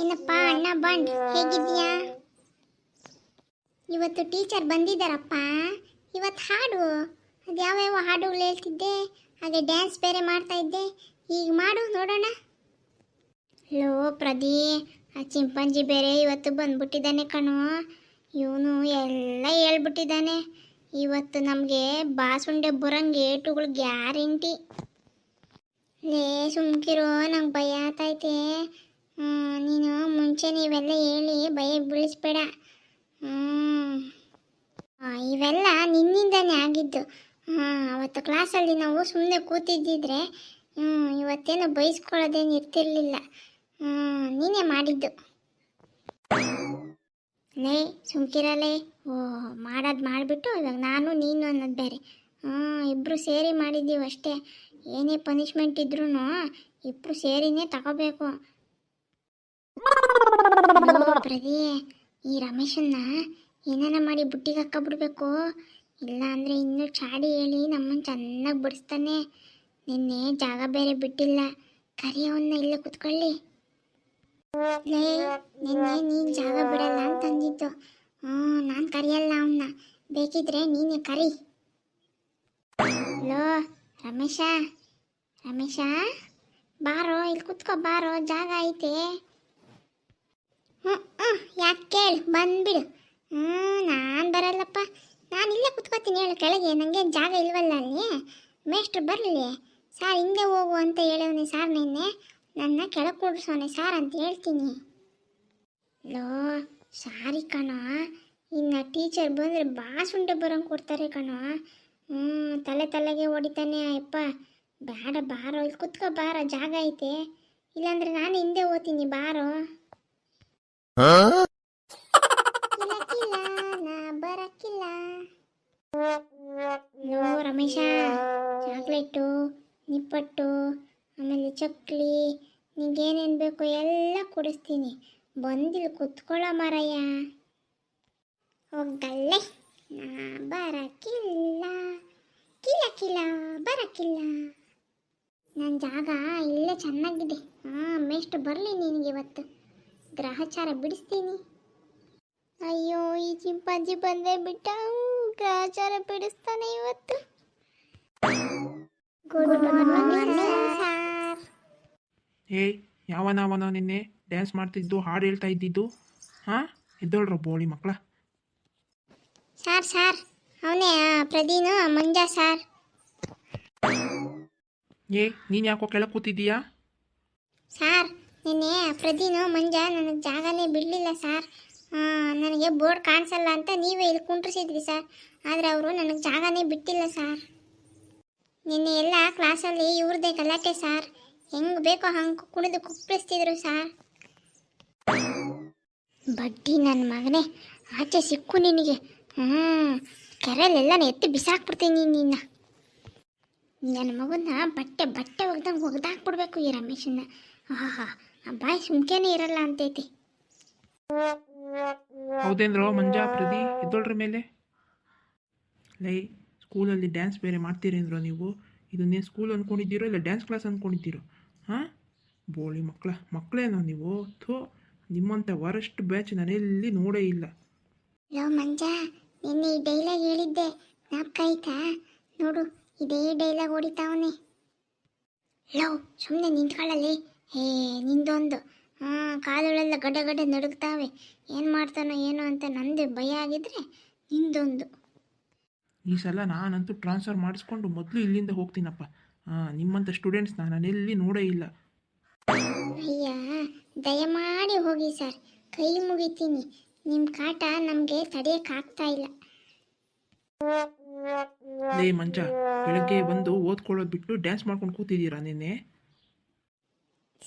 ಏನಪ್ಪ ಅಣ್ಣ ಬಂಡ್ ಹೇಗಿದ್ಯಾ ಇವತ್ತು ಟೀಚರ್ ಬಂದಿದ್ದಾರಪ್ಪ. ಇವತ್ತು ಹಾಡು. ಅದು ಯಾವ್ಯಾವ ಹಾಡುಗಳು ಹೇಳ್ತಿದ್ದೆ? ಹಾಗೆ ಡ್ಯಾನ್ಸ್ ಬೇರೆ ಮಾಡ್ತಾ ಇದ್ದೆ. ಈಗ ಮಾಡು, ನೋಡೋಣ. ಲೋ ಪ್ರದಿ. ಆ ಚಿಂಪಾಂಜಿ ಬೇರೆ ಇವತ್ತು ಬಂದ್ಬಿಟ್ಟಿದ್ದಾನೆ ಕಣೋ. ಇವನು ಎಲ್ಲ ಹೇಳ್ಬಿಟ್ಟಿದ್ದಾನೆ. ಇವತ್ತು ನಮಗೆ ಬಾಸುಂಡೆ ಬರಂಗೆ ಏಟುಗಳು ಗ್ಯಾರಂಟಿ. ಲೇ, ಸುಮ್ಕಿರೋ, ನಂಗೆ ಭಯ ಆತೈತೆ. ನೀನು ಮುಂಚೆ ನೀವೆಲ್ಲ ಹೇಳಿ ಭಯ ಬೀಳಿಸ್ಬೇಡ. ಇವೆಲ್ಲ ನಿನ್ನಿಂದನೇ ಆಗಿದ್ದು. ಹಾಂ ಅವತ್ತು ಕ್ಲಾಸಲ್ಲಿ ನಾವು ಸುಮ್ಮನೆ ಕೂತಿದ್ದಿದ್ರೆ ಹ್ಞೂ ಇವತ್ತೇನು ಬೈಸ್ಕೊಳ್ಳೋದೇನು ಇರ್ತಿರ್ಲಿಲ್ಲ ನೀನೇ ಮಾಡಿದ್ದು. ಲೇ, ಸುಮ್ಕಿರಲೇ. ಓ, ಮಾಡೋದು ಮಾಡಿಬಿಟ್ಟು ಇವಾಗ ನಾನು ನೀನು ಅನ್ನೋದು ಬೇರೆ. ಹ್ಞೂ ಇಬ್ಬರು ಸೇರಿ ಮಾಡಿದ್ದೀವಿ ಅಷ್ಟೇ ಏನೇ ಪನಿಷ್ಮೆಂಟ್ ಇದ್ರೂ ಇಬ್ಬರು ಸೇರಿನೇ ತಗೋಬೇಕು. ಪ್ರದಿ ಈ ರಮೇಶನ್ನ ಏನಾನ ಮಾಡಿ ಬುಟ್ಟಿಗೆ ಹಾಕಬಿಡ್ಬೇಕು ಇಲ್ಲ ಅಂದ್ರೆ ಇನ್ನೂ ಚಾಡಿ ಹೇಳಿ ನಮ್ಮನ್ನ ಚೆನ್ನಾಗಿ ಬಿಡಿಸ್ತಾನೆ. ನಿನ್ನೆ ಜಾಗ ಬೇರೆ ಬಿಟ್ಟಿಲ್ಲ. ಕರಿ ಅವನ್ನ ಇಲ್ಲೇ ಕುತ್ಕೊಳ್ಳಿ. ನಿನ್ನೆ ನೀನು ಜಾಗ ಬಿಡಲ್ಲ ಅಂತ ಅಂದಿದ್ದು. ಹ್ಞೂ, ನಾನು ಕರಿಯಲ್ಲ ಅವನ್ನ ಬೇಕಿದ್ರೆ ನೀನೇ ಕರಿ. ಹಲೋ ರಮೇಶ. ರಮೇಶ, ಬಾರೋ, ಇಲ್ಲಿ ಕುತ್ಕೋ, ಬಾರೋ, ಜಾಗ ಐತೆ. ಹ್ಞೂ ಹ್ಞೂ ಯಾಕೆ ಕೇಳಿ, ಬಂದ್ಬಿಡು. ಹ್ಞೂ ನಾನು ಬರಲ್ಲಪ್ಪ. ನಾನು ಇಲ್ಲೇ ಕುತ್ಕೋತೀನಿ ಹೇಳು ಕೆಳಗೆ ನನಗೆ ಜಾಗ ಇಲ್ವಲ್ಲ ಅಲ್ಲಿ? ಮೇಷ್ಟ್ರು ಬರಲಿ ಸಾರ್ ಹಿಂದೆ ಹೋಗು ಅಂತ ಹೇಳೋನಿ ಸಾರ್ ನಿನ್ನೆ. ನನ್ನ ಕೆಳಗೆ ಕೂಡಿಸೋನೆ ಸಾರ್ ಅಂತ ಹೇಳ್ತೀನಿ. ಲೋ, ಸಾರಿ ಕಣೋ. ಇನ್ನು ಟೀಚರ್ ಬಂದರೆ ಬಾಸುಂಡೆ ಬರೋಂಗೆ ಕೊಡ್ತಾರೆ ಕಣೋ. ಹ್ಞೂ ತಲೆ ತಲೆಗೆ ಹೊಡಿತಾನೆ ಅಪ್ಪ ಬೇಡ ಬಾರೋ, ಇಲ್ಲಿ ಕುತ್ಕೋ ಬಾರೋ, ಜಾಗ ಐತೆ. ಇಲ್ಲಾಂದ್ರೆ ನಾನು ಹಿಂದೆ ಹೋಗ್ತೀನಿ ಬಾರೋ. ಲೋ ರಮೇಶ, ಚಾಕ್ಲೇಟು, ನಿಪ್ಪಟ್ಟು, ಆಮೇಲೆ ಚಕ್ಲಿ, ನಿಂಗೇನೇನು ಬೇಕು ಎಲ್ಲ ಕೊಡಿಸ್ತೀನಿ. ಬಂದಿಲ್ಲ ಕುತ್ಕೊಳ್ಳೋ ಮಾರಯ್ಯ. ಹೋಗಲ್ಲೇ ನಾ ಬರಕ್ಕಿಲ್ಲ ಕಿಲ ಕಿಲ ಬರಕ್ಕಿಲ್ಲ ನನ್ನ ಜಾಗ ಇಲ್ಲೇ ಚೆನ್ನಾಗಿದೆ. ಹಾಂ ಮೇಷ್ಟು ಬರಲಿ ನಿನಗೆ ಇವತ್ತು. ಗ್ರಹಚಾರ ಬಿಡಿಸ್ತೀನಿ. ಅಯ್ಯೋ ಈ ಚಿಂಪಾಂಜಿ ಬಂದೇ ಬಿಟ್ಟ. ಗ್ರಹಚಾರ ಬಿಡಿಸ್ತಾನೆ ಇವತ್ತು. ಗುಡ್ ಮಾರ್ನಿಂಗ್ ಸರ್ ಏಯ್ ಯಾವನವನ ನಿನ್ನೆ ಡ್ಯಾನ್ಸ್ ಮಾಡ್ತಿದ್ದು ಹಾಡು ಹೇಳ್ತಾ ಇದ್ದಿದ್ದು? ಹಾಂ? ಎದ್ದೋಳ್ರ ಬೋಳಿ ಮಕ್ಕಳ ಸರ್ ಸರ್ ಅವನೇ ಪ್ರದೀನು ಮಂಜಾ ಸರ್ ಏ ನೀನು ಯಾಕೋ ಕೆಳಗೆ ಕೂತಿದ್ದೀಯಾ? ಸರ್ ನಿನ್ನೆ ಪ್ರದೀನು, ಮಂಜ ನನಗೆ ಜಾಗನೇ ಬಿಡಲಿಲ್ಲ ಸರ್. ನನಗೆ ಬೋರ್ಡ್ ಕಾಣಿಸಲ್ಲ ಅಂತ ನೀವೇ ಇಲ್ಲಿ ಕುಂಟ್ರಿಸಿದ್ರಿ ಸರ್. ಆದರೆ ಅವರು ನನಗೆ ಜಾಗನೇ ಬಿಟ್ಟಿಲ್ಲ ಸರ್. ನಿನ್ನೆ ಎಲ್ಲ ಕ್ಲಾಸಲ್ಲಿ ಇವ್ರದ್ದೇ ಗಲಾಟೆ ಸರ್. ಹೆಂಗೆ ಬೇಕೋ ಹಂಗೆ ಕುಣಿದು ಕುಪ್ಪಿಸ್ತಿದ್ರು ಸರ್. ಬಡ್ಡಿ ನನ್ನ ಮಗನೇ, ಆಚೆ ಸಿಕ್ಕು ನಿನಗೆ. ಹ್ಞೂ ಕೆರೆಯಲ್ಲೆಲ್ಲ ಎತ್ತಿ ಬಿಸಾಕ್ಬಿಡ್ತೀನಿ ನಿನ್ನ. ನನ್ನ ಮಗನ ಬಟ್ಟೆ ಬಟ್ಟೆ ಒಗ್ದಂಗೆ ಒಗ್ದಾಕ್ಬಿಡ್ಬೇಕು ಈ ರಮೇಶನ್ನ. ಆಹಾ ಆ ಬಾಯಿ ಸುಮ್ಕೆನೇ ಇರಲ್ಲ ಅಂತೈತಿ. ಹೌದೇನ್ರೋ ಮಂಜಾ ಪ್ರದಿ ಎದ್ದೋಳ್ರ ಮೇಲೆ. ಲೈ ಸ್ಕೂಲಲ್ಲಿ ಡ್ಯಾನ್ಸ್ ಬೇರೆ ಮಾಡ್ತೀರೇನ್ರ ನೀವು? ಇದನ್ನೇ ಸ್ಕೂಲ್ ಅಂದ್ಕೊಂಡಿದ್ದೀರೋ ಇಲ್ಲ ಡ್ಯಾನ್ಸ್ ಕ್ಲಾಸ್ ಅಂದ್ಕೊಂಡಿದ್ದೀರೋ ಹಾಂ? ಬೋಳಿ ಮಕ್ಕಳ ಮಕ್ಕಳೇನೋ ನೀವು? ಥೋ ನಿಮ್ಮಂಥ ವರಷ್ಟು ಬ್ಯಾಚ್ ನಾನೆಲ್ಲಿ ನೋಡೇ ಇಲ್ಲ. ಲೋ ಮಂಜ ನಿನ್ನೆ ಈ ಡೈಲಾಗ್ ಹೇಳಿದ್ದೆ. ನಾಪ್ಕ ಆಯ್ತಾ ನೋಡು ಇದೇ ಡೈಲಾಗ್ ಹೊಡಿತಾವನೆ ಲೋ ಸುಮ್ಮನೆ ನಿಂತ್ಕೊಳ್ಳಲಿ. ಹೇ ನಿಂದೊಂದು. ಹಾಂ ಕಾಲುಗಳೆಲ್ಲ ಗಡ ಗಡ ನಡುಗ್ತಾವೆ. ಏನು ಮಾಡ್ತಾನೋ ಏನೋ ಅಂತ ನಂದೇ ಭಯ ಆಗಿದ್ರೆ ನಿಂದೊಂದು. ಈ ಸಲ ನಾನಂತೂ ಟ್ರಾನ್ಸ್ಫರ್ ಮಾಡಿಸ್ಕೊಂಡು ಮೊದಲು ಇಲ್ಲಿಂದ ಹೋಗ್ತೀನಪ್ಪ. ನಿಮ್ಮಂಥ ಸ್ಟೂಡೆಂಟ್ಸ್ ನಾನೆಲ್ಲಿ ನೋಡೇ ಇಲ್ಲ. ಅಯ್ಯ ದಯಮಾಡಿ ಹೋಗಿ ಸರ್. ಕೈ ಮುಗಿತೀನಿ. ನಿಮ್ಮ ಕಾಟ ನಮಗೆ ತಡೆಯೋಕ್ಕಾಗ್ತಾ ಇಲ್ಲ. ಲೇ ಮಂಜ ಬೆಳಗ್ಗೆ ಬಂದು ಓದ್ಕೊಳ್ಳೋದು ಬಿಟ್ಟು ಡ್ಯಾನ್ಸ್ ಮಾಡ್ಕೊಂಡು ಕೂತಿದ್ದೀರಾ ನಿನ್ನೆ?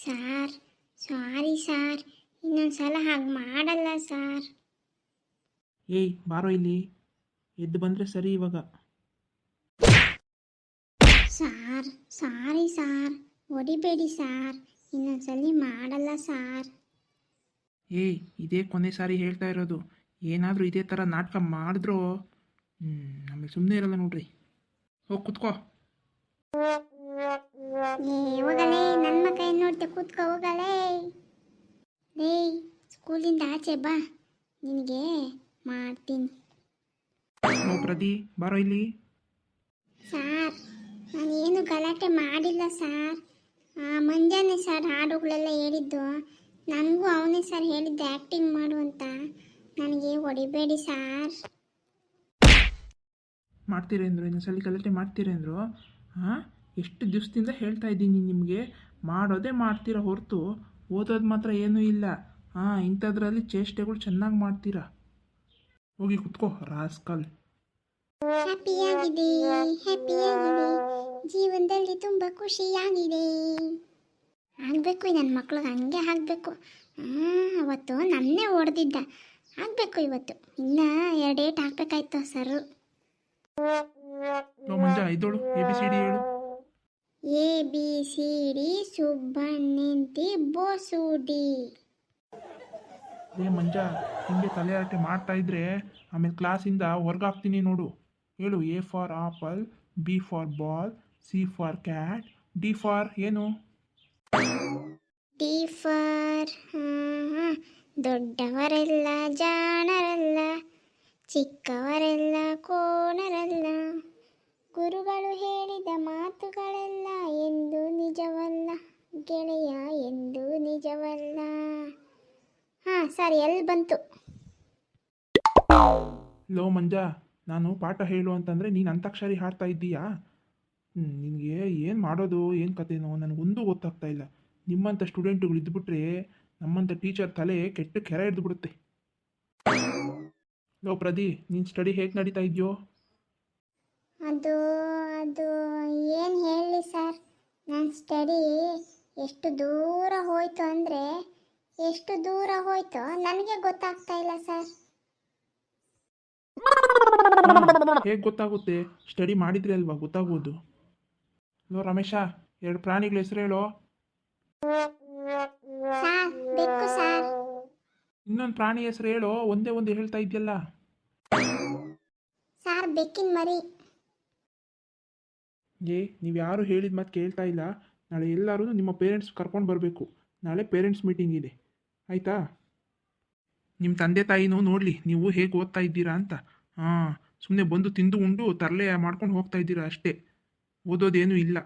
ಸಾರ್ ಸಾರಿ ಸಾರ್ ಇನ್ನೊಂದು ಸಲ ಹಾಗೆ ಮಾಡಲ್ಲ ಸಾರ್. ಏಯ್ ಬಾರೋ ಇಲ್ಲಿ. ಎದ್ದು ಬಂದರೆ ಸರಿ ಇವಾಗ. ಸಾರ್ ಸಾರಿ ಸಾರ್ ಹೊಡಿಬೇಡಿ ಸಾರ್ ಇನ್ನೊಂದ್ಸಲಿ ಮಾಡಲ್ಲ ಸಾರ್. ಏಯ್ ಇದೇ ಕೊನೆ ಸಾರಿ ಹೇಳ್ತಾ ಇರೋದು. ಏನಾದರೂ ಇದೇ ಥರ ನಾಟಕ ಮಾಡಿದ್ರು? ಆಮೇಲೆ ಸುಮ್ಮನೆ ಇರಲ್ಲ ನೋಡ್ರಿ. ಹೋಗಿ ಕುತ್ಕೋ. ಏ ಹೋಗಲೇ ನನ್ನ ಕೈ ನೋಡ್ತೆ ಕೂತ್ಕೋ ಹೋಗಲೇ. ಸ್ಕೂಲಿಂದ ಆಚೆ ಬಾ ನಿನಗೆ ಮಾಡ್ತೀನಿ. ಓ ಪ್ರದಿ ಬಾರೋ ಇಲ್ಲಿ. ಸಾರ್ ನಾನು ಏನು ಗಲಾಟೆ ಮಾಡಿಲ್ಲ ಸಾರ್. ಆ, ಮುಂಜಾನೆ ಸರ್ ಹಾಡುಗಳೆಲ್ಲ ಹೇಳಿದ್ದು ನನಗೂ ಅವನೇ ಸರ್ ಹೇಳಿದ್ದೆ ಆ್ಯಕ್ಟಿಂಗ್ ಮಾಡು ಅಂತ. ನನಗೆ ಹೊಡಿಬೇಡಿ ಸಾರ್. ಮಾಡ್ತೀರೇಂದ್ರು ಇನ್ನೊಂದ್ಸಲಿ ಗಲಾಟೆ ಮಾಡ್ತೀರೇಂದ್ರು? ಹಾಂ ಎಷ್ಟು ದಿವಸದಿಂದ ಹೇಳ್ತಾ ಇದ್ದೀನಿ ನಿಮಗೆ. ಮಾಡೋದೇ ಮಾಡ್ತೀರಾ ಹೊರತು? ಓದೋದು ಮಾತ್ರ ಏನೂ ಇಲ್ಲ. ಹಾಂ ಇಂಥದ್ರಲ್ಲಿ ಚೇಷ್ಟೆಗಳು ಚೆನ್ನಾಗಿ ಮಾಡ್ತೀರಾ? ಹೋಗಿ ಕುತ್ಕೋ ರಾಸ್ಕಲ್. ಹ್ಯಾಪಿಯಾಗಿದೆ ಹ್ಯಾಪಿಯಾಗಿದೆ. ಜೀವನದಲ್ಲಿ ತುಂಬ ಖುಷಿಯಾಗಿದೆ. ಆಗಬೇಕು ನನ್ನ ಮಕ್ಳಿಗೆ ಹಂಗೆ ಆಗಬೇಕು. ಅವತ್ತು ನನ್ನೇ ಹೊಡೆದಿದ್ದ ಆಗಬೇಕು ಇವತ್ತು. ಇನ್ನು ಎರಡು ಡೇಟ್ ಹಾಕ್ಬೇಕಾಯ್ತು ಸರ್. ಮಂಜ ಐದೋಳು ಎ ಬಿ ಸಿ ಡಿ ಹೇಳು. ಎ ಬಿ ಸಿ ಡಿ ಸುಬ್ಬಣ್ಣಂತಿ ಬೋಸೂಡಿ. ಏ ಮಂಜ ಹಿಂಗೆ ತಲೆ ಹರಟೆ ಮಾಡ್ತಾ ಇದ್ರೆ ಆಮೇಲೆ ಕ್ಲಾಸಿಂದ ಹೊರಗಾಗ್ತೀನಿ ನೋಡು. ಹೇಳು A for apple B for ball C for cat D for ಏನು? ಡಿ ಫಾರ್ ದೊಡ್ಡವರೆಲ್ಲ ಜಾಣರಲ್ಲ ಚಿಕ್ಕವರೆಲ್ಲ ಕೋಣರಲ್ಲ. ಗುರುಗಳು ಹೇಳಿದ ಮಾತುಗಳೆಲ್ಲ ಎಂದು ನಿಜವಲ್ಲ, ಗೆಳೆಯ ಎಂದು ನಿಜವಲ್ಲ. ಹಾಂ, ಸರಿ, ಎಲ್ಲಿ ಬಂತು? ಲೋ ಮಂಜ, ನಾನು ಪಾಠ ಹೇಳು ಅಂತಂದರೆ ನೀನು ಅಂತಾಕ್ಷರಿ ಹಾಡ್ತಾ ಇದ್ದೀಯಾ? ನಿನಗೆ ಏನು ಮಾಡೋದು, ಏನು ಕಥೆನೋ ನನಗೊಂದು ಗೊತ್ತಾಗ್ತಾ ಇಲ್ಲ. ನಿಮ್ಮಂಥ ಸ್ಟೂಡೆಂಟ್ಗಳು ಇದ್ಬಿಟ್ರೆ ನಮ್ಮಂಥ ಟೀಚರ್ ತಲೆ ಕೆಟ್ಟು ಕೆರೆ ಹಿಡಿದ್ಬಿಡುತ್ತೆ ಲೋ ಪ್ರದಿ ನೀನು ಸ್ಟಡಿ ಹೇಗೆ ನಡೀತಾ ಇದೆಯೋ? ಅದು ಅದು ಏನು ಹೇಳಿ ಸರ್ ನನ್ನ ಸ್ಟಡಿ ಎಷ್ಟು ದೂರ ಹೋಯ್ತು ಅಂದರೆ ಎಷ್ಟು ದೂರ ಹೋಯ್ತು? ನನಗೆ ಗೊತ್ತಾಗ್ತಾ ಇಲ್ಲ ಸರ್ ಹೇಗೆ ಗೊತ್ತಾಗುತ್ತೆ? ಸ್ಟಡಿ ಮಾಡಿದ್ರೆ ಅಲ್ವಾ ಗೊತ್ತಾಗೋದು? ನೋ ರಮೇಶ ಎರಡು ಪ್ರಾಣಿಗಳ ಹೆಸರು ಹೇಳು. ಸರ್ ಬೆಕ್ಕು ಸರ್ ಇನ್ನೊಂದು ಪ್ರಾಣಿ ಹೆಸರು ಹೇಳು ಒಂದೇ ಒಂದು ಹೇಳ್ತಾ ಇದೆಯಲ್ಲ. ಸರ್ ಬೆಕ್ಕಿನ ಮರಿ. ಏ, ನೀವು ಯಾರು ಹೇಳಿದ ಮಾತು ಕೇಳ್ತಾ ಇಲ್ಲ. ನಾಳೆ ಎಲ್ಲರೂ ನಿಮ್ಮ ಪೇರೆಂಟ್ಸ್ ಕರ್ಕೊಂಡು ಬರಬೇಕು. ನಾಳೆ ಪೇರೆಂಟ್ಸ್ ಮೀಟಿಂಗ್ ಇದೆ. ಆಯಿತಾ? ನಿಮ್ಮ ತಂದೆ ತಾಯಿನೂ ನೋಡಲಿ, ನೀವು ಹೇಗೆ ಓದ್ತಾ ಇದ್ದೀರಾ ಅಂತ. ಹಾಂ ಸುಮ್ಮನೆ ಬಂದು ತಿಂದು ಉಂಡು, ತರಲೆ ಮಾಡ್ಕೊಂಡು ಹೋಗ್ತಾ ಇದ್ದೀರಾ ಅಷ್ಟೇ. ಓದೋದೇನೂ ಇಲ್ಲ.